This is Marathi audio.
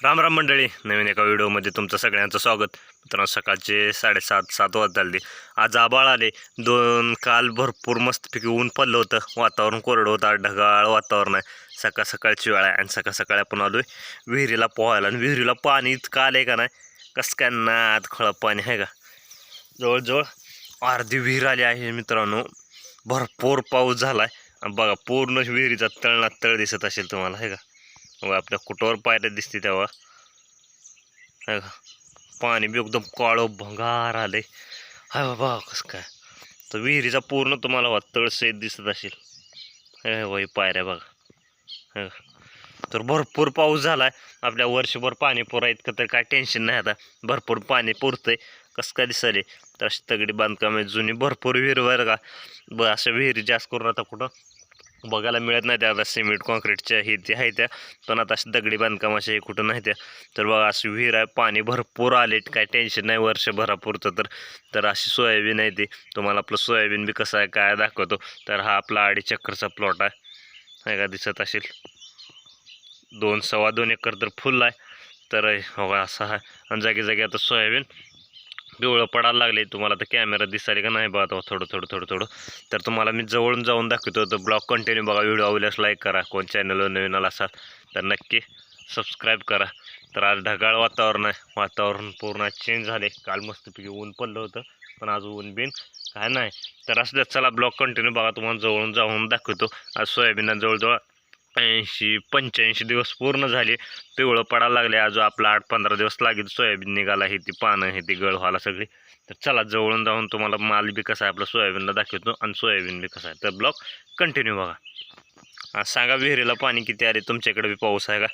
राम राम मंडळी नवीन एका व्हिडिओमध्ये तुमचं सगळ्यांचं स्वागत. मित्रांनो सकाळचे साडेसात सात वाजत झाले आज आबाळ आले. दोन काल भरपूर मस्तपैकी ऊन पडलं होतं. वातावरण कोरडं होतं. ढगाळ वातावरण आहे. सकाळ सकाळची वेळ आहे आणि सकाळ सकाळी आपण आलो आहे विहिरीला पोहायला. आणि विहिरीला पाणी इतकं आलं आहे का नाही? कसं काय नाद खळं पाणी आहे का? जवळजवळ अर्धी विहीर आली आहे मित्रांनो. भरपूर पाऊस झाला आहे बघा पूर्ण विहिरीचा तळना तळ दिसत असेल तुम्हाला आहे का? व आपल्या कुठवर पायऱ्या दिसते तेव्हा. पाणी बी एकदम काळो भंगार आले हाय बाबा कसं काय? तर विहिरीचा पूर्ण तुम्हाला वा तळसेत दिसत असेल. हे वही पायऱ्या बघा. तर भरपूर पाऊस झाला आहे आपल्या वर्षभर पाणी पुरा इतकं तर काय टेन्शन नाही आता. भरपूर पाणी पुरतंय. कसं काय दिसाले तर अशी तगडी बांधकाम आहे जुनी. भरपूर विहीर बरं का ब अशा विहिरी जास्त करून आता कुठं? बघायला मिळत नाही त्या आता सिमेंट कॉन्क्रीटच्या हे ते आहे त्या. पण आता दगडी बांधकामाच्या हे कुठं नाही त्या. तर बघा अशी विहीर आहे पाणी भरपूर आले. काय टेन्शन नाही वर्षभरापुरतं तर. तर अशी सोयाबीन आहे ती. तुम्हाला आपलं सोयाबीन बी कसं आहे काय दाखवतो. तर हा आपला अडी चक्करचा प्लॉट आहे. नाही का दिसत असेल? दोन सव्वा दोन एकर तर फुल आहे. तर हो असा असं आहे. आणि जागी जागी आता सोयाबीन. पिवळं पडायला लागले तुम्हाला तर कॅमेरा दिसायला का नाही बघा थोडं थोडं थोडं थोडं. तर तुम्हाला मी जवळून जाऊन दाखवतो तर ब्लॉग कंटिन्यू बघा व्हिडिओ आवडल्यास लाईक करा. कोण चॅनलवर नवीन आला असाल तर नक्की सबस्क्राईब करा. तर आज ढगाळ वातावरण आहे. वातावरण पूर्ण चेंज झाले. काल मस्तपैकी ऊन पडलं होतं पण आज ऊन बिन काय नाही. तर असं चला ब्लॉग कंटिन्यू बघा. तुम्हाला जवळून जाऊन दाखवतो. आज सोयाबीनला जवळजवळ ऐंशी पंच्याऐंशी दिवस पूर्ण झाले. पिवळं पडायला लागले. आज आपला आठ पंधरा दिवस लागेल. सोयाबीन निघाला हे ती पानं हे ती गळ व्हायला सगळी. तर चला जवळून जाऊन तुम्हाला माल बी कसा आहे आपला सोयाबीनला दाखवतो आणि सोयाबीन बी कसा आहे. तर ब्लॉक कंटिन्यू बघा. आज सांगा विहिरीला पाणी किती आले? तुमच्याकडे बी पाऊस आहे का?